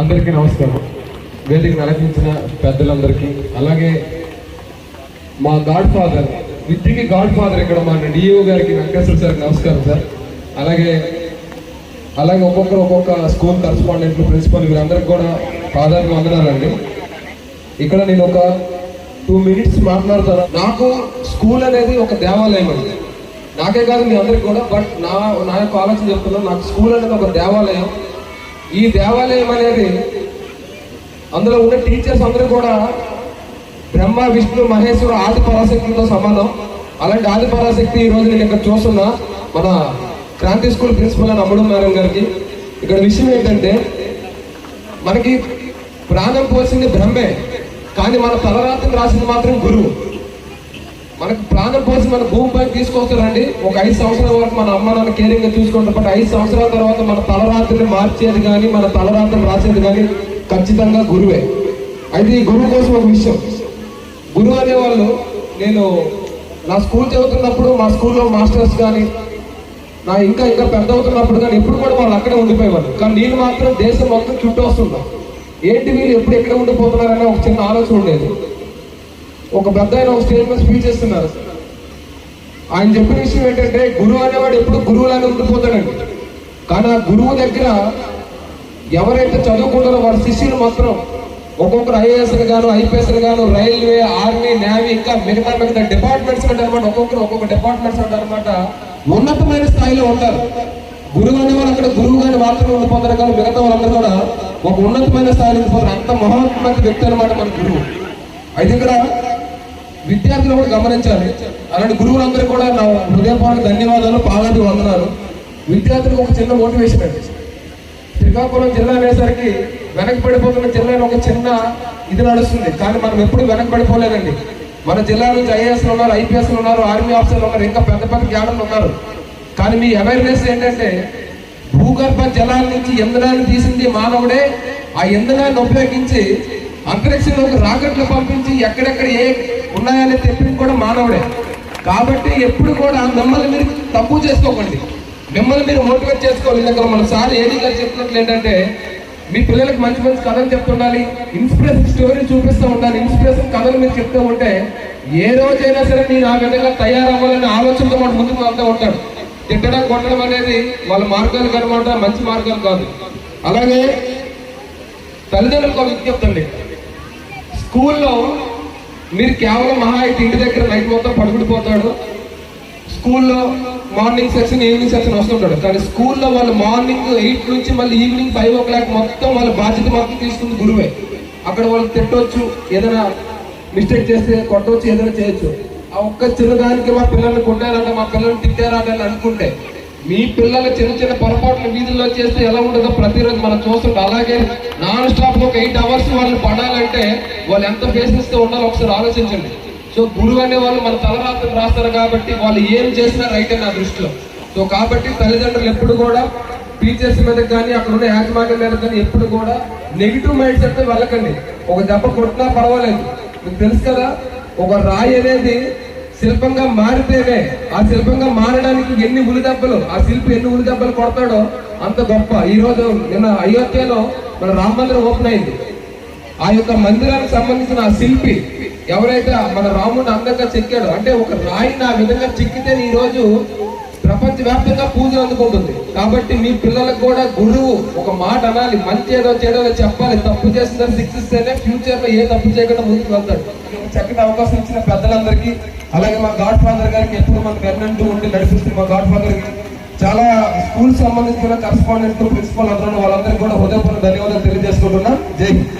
అందరికీ నమస్కారం. వేదికను అలంకరించిన పెద్దలందరికీ అలాగే మా గాడ్ ఫాదర్ విద్యకి గాడ్ ఫాదర్ ఇక్కడ మా డిఓ గారికి వెంకటేశ్వర సార్కి నమస్కారం సార్. అలాగే అలాగే ఒక్కొక్కరు ఒక్కొక్క స్కూల్ కరస్పాండెంట్లు ప్రిన్సిపల్ వీరందరికీ కూడా ప్రాధాన్యం అందనాలండి ఇక్కడ నేను ఒక టూ మినిట్స్ మాట్లాడతాను. నాకు స్కూల్ అనేది ఒక దేవాలయం అండి. నాకే కాదు మీ అందరికి కూడా బట్ నా నా యొక్క ఆలోచన చెప్తున్నాను నాకు స్కూల్ అనేది ఒక దేవాలయం. ఈ దేవాలయం అనేది అందులో ఉన్న టీచర్స్ అందరూ కూడా బ్రహ్మ విష్ణు మహేశ్వర ఆది పరాశక్తితో సమానం అలాంటి ఆది పరాశక్తి ఈ రోజు నేను ఇక్కడ చూస్తున్నా. మన క్రాంతి స్కూల్ ప్రిన్సిపల్ అని అమ్మడం మేడం గారికి. ఇక్కడ విషయం ఏంటంటే మనకి ప్రాణం పోసింది బ్రహ్మే కానీ మన తలరాత్రి రాసింది మాత్రం గురువు. మనకు ప్రాణం పోసి మన భూమిపై తీసుకొస్తారండి. ఒక ఐదు సంవత్సరాల వరకు మన అమ్మ నాన్న కేరింగ్గా బట్ ఐదు సంవత్సరాల తర్వాత మన తలరాత్రిని మార్చేది కానీ మన తలరాత్రిని రాసేది కానీ ఖచ్చితంగా గురువే. అయితే ఈ గురువు కోసం ఒక విషయం. గురువు అనేవాళ్ళు నేను నా స్కూల్ చదువుతున్నప్పుడు మా స్కూల్లో మాస్టర్స్ కానీ నా ఇంకా ఇంకా పెద్ద అవుతున్నప్పుడు కానీ ఎప్పుడు కూడా వాళ్ళు అక్కడే ఉండిపోయేవాళ్ళు. కానీ నేను మాత్రం దేశం మొత్తం చుట్టూ వస్తుంటా. ఏంటి వీళ్ళు ఎప్పుడు ఎక్కడ ఉండిపోతున్నారనే ఒక చిన్న ఆలోచన ఉండేది. ఒక పెద్ద ఆయన ఒక స్టేజ్ మీద స్పీచ్ ఇస్తున్నారు ఆయన చెప్పిన విషయం ఏంటంటే గురువు అనేవాడు ఎప్పుడు గురువులానే ఉండిపోతాడండి. కానీ ఆ గురువు దగ్గర ఎవరైతే చదువుకుంటారో వాళ్ళ శిష్యులు మాత్రం ఒక్కొక్కరు ఐఏఎస్లు గాను ఐపీఎస్లు గాను రైల్వే ఆర్మీ నేవీ ఇంకా మిగతా మిగతా డిపార్ట్మెంట్స్ అంటే అనమాట ఒక్కొక్కరు ఒక్కొక్క డిపార్ట్మెంట్స్ అంటే అనమాట ఉన్నతమైన స్థాయిలో ఉంటారు. గురువు అనే వాళ్ళు అక్కడ గురువు గారిని మాత్రమే ఉండిపోతారు కానీ మిగతా వాళ్ళందరూ కూడా ఒక ఉన్నతమైన స్థాయిలో ఉండిపోతారు. అంత మహోన్నతమైన వ్యక్తి అనమాట మన గురువు. అయితే ఇక్కడ విద్యార్థులు కూడా గమనించాలి. అలాంటి గురువులందరూ కూడా నా హృదయపూర్వక ధన్యవాదాలు పాదాది వందనాలు. విద్యార్థులకు ఒక చిన్న మోటివేషన్ అండి. శ్రీకాకుళం జిల్లా అనేసరికి వెనక్కి పడిపోతున్న జిల్లా ఒక చిన్న ఇది నడుస్తుంది. కానీ మనం ఎప్పుడు వెనక్కి పడిపోలేదండి. మన జిల్లా నుంచి ఐఏఎస్లు ఉన్నారు ఐపీఎస్లు ఉన్నారు ఆర్మీ ఆఫీసర్లు ఉన్నారు ఇంకా పెద్ద పెద్ద జ్ఞానులు ఉన్నారు. కానీ మీ అవేర్నెస్ ఏంటంటే భూగర్భ జలాల నుంచి ఇంధనాన్ని తీసింది మానవుడే. ఆ ఇంధనాన్ని ఉపయోగించి అంతరిక్షంలోకి రాకెట్లు పంపించి ఎక్కడెక్కడ ఏ ఉన్నాయని తెప్పింది కూడా మానవుడే. కాబట్టి ఎప్పుడు కూడా మిమ్మల్ని మీరు తప్పు చేసుకోకండి. మిమ్మల్ని మీరు మోటివేట్ చేసుకోవాలి. దగ్గర మన సార్ ఏది గారు చెప్పినట్లు ఏంటంటే మీ పిల్లలకి మంచి మంచి కథలు చెప్తుండాలి ఇన్స్పిరేషన్ స్టోరీ చూపిస్తూ ఉండాలి ఇన్స్పిరేషన్ కథలు మీరు చెప్తూ ఉంటే ఏ రోజైనా సరే నేను ఆ విధంగా తయారవ్వాలనే ఆలోచనతో వాడు ముందుకు వెళ్తూ ఉంటాడు. తిట్టడం కొట్టడం అనేది వాళ్ళ మార్గాలు కనమాట మంచి మార్గాలు కాదు. అలాగే తల్లిదండ్రులకు ఒక విజ్ఞప్తి అండి. స్కూల్లో మీరు కేవలం మహా అయితే ఇంటి దగ్గర నైట్ మొత్తం పడుకుడిపోతాడు. స్కూల్లో మార్నింగ్ సెక్షన్ ఈవినింగ్ సెక్షన్ వస్తుంటాడు. కానీ స్కూల్లో వాళ్ళు మార్నింగ్ ఎయిట్ నుంచి మళ్ళీ ఈవినింగ్ ఫైవ్ ఓ క్లాక్ మొత్తం వాళ్ళ బాధ్యత మొత్తం తీసుకుంది గురువే. అక్కడ వాళ్ళు తిట్టవచ్చు ఏదైనా మిస్టేక్ చేస్తే కొట్టవచ్చు ఏదైనా చేయొచ్చు. ఆ ఒక్క చిన్నదానికి మా పిల్లల్ని కొట్టారంట మా పిల్లల్ని తిట్టారంట అని అనుకుంటే మీ పిల్లలు చిన్న చిన్న పొరపాట్లు వీధుల్లో చేస్తే ఎలా ఉండదో ప్రతిరోజు మనం చూస్తుంటాం. అలాగే నాన్ స్టాప్ ఒక ఎయిట్ అవర్స్ వాళ్ళు పడాలంటే వాళ్ళు ఎంత పేషెన్స్తో ఉండాలో ఒకసారి ఆలోచించండి. సో గురువు అనే వాళ్ళు మన తలరాత్రి రాస్తారు కాబట్టి వాళ్ళు ఏం చేసినా రైట్ నా దృష్టిలో. సో కాబట్టి తల్లిదండ్రులు ఎప్పుడు కూడా టీచర్స్ మీద కానీ అక్కడ ఉన్న యాజమాన్యం మీద కానీ ఎప్పుడు కూడా నెగిటివ్ మైండ్ సెట్ వెళ్ళకండి. ఒక దెబ్బ కొట్టినా పర్వాలేదు. మీకు తెలుసు కదా ఒక రాయి అనేది శిల్పంగా మారితేనే ఆ శిల్పంగా మారడానికి ఎన్ని ఉలి దెబ్బలు ఆ శిల్పి ఎన్ని ఉలి దెబ్బలు కొడతాడో అంత గొప్ప. ఈ రోజు నిన్న అయోధ్యలో మన రామ మందిరం ఓపెన్ అయింది. ఆ యొక్క మందిరానికి సంబంధించిన ఆ శిల్పి ఎవరైతే మన రాముడిని అందంగా చెక్కాడో అంటే ఒక రాయిని ఆ విధంగా చెక్కితే ఈ రోజు ప్రపంచవ్యాప్తంగా పూజలు అందుకుంటుంది. కాబట్టి మీ పిల్లలకు కూడా గురువు ఒక మాట అనాలి. మంచి ఏదో చేయడో చెప్పాలి. తప్పు చేస్తుందని శిక్షిస్తేనే ఫ్యూచర్లో ఏ తప్పు చేయకుండా ముందుకు వెళ్తాడు. చక్కటి అవకాశం ఇచ్చిన పెద్దలందరికీ అలాగే మా గాడ్ ఫాదర్ గారికి ఎప్పుడు మనకు వెన్నంటూ ఉండి నడిపిస్తుంది మా గాడ్ ఫాదర్ గారికి చాలా స్కూల్ సంబంధించిన కరస్పాండెంట్ ప్రిన్సిపల్ అందరూ వాళ్ళందరికీ కూడా హృదయపూర్వక ధన్యవాదాలు తెలియజేసుకుంటున్నా. జై హింద్.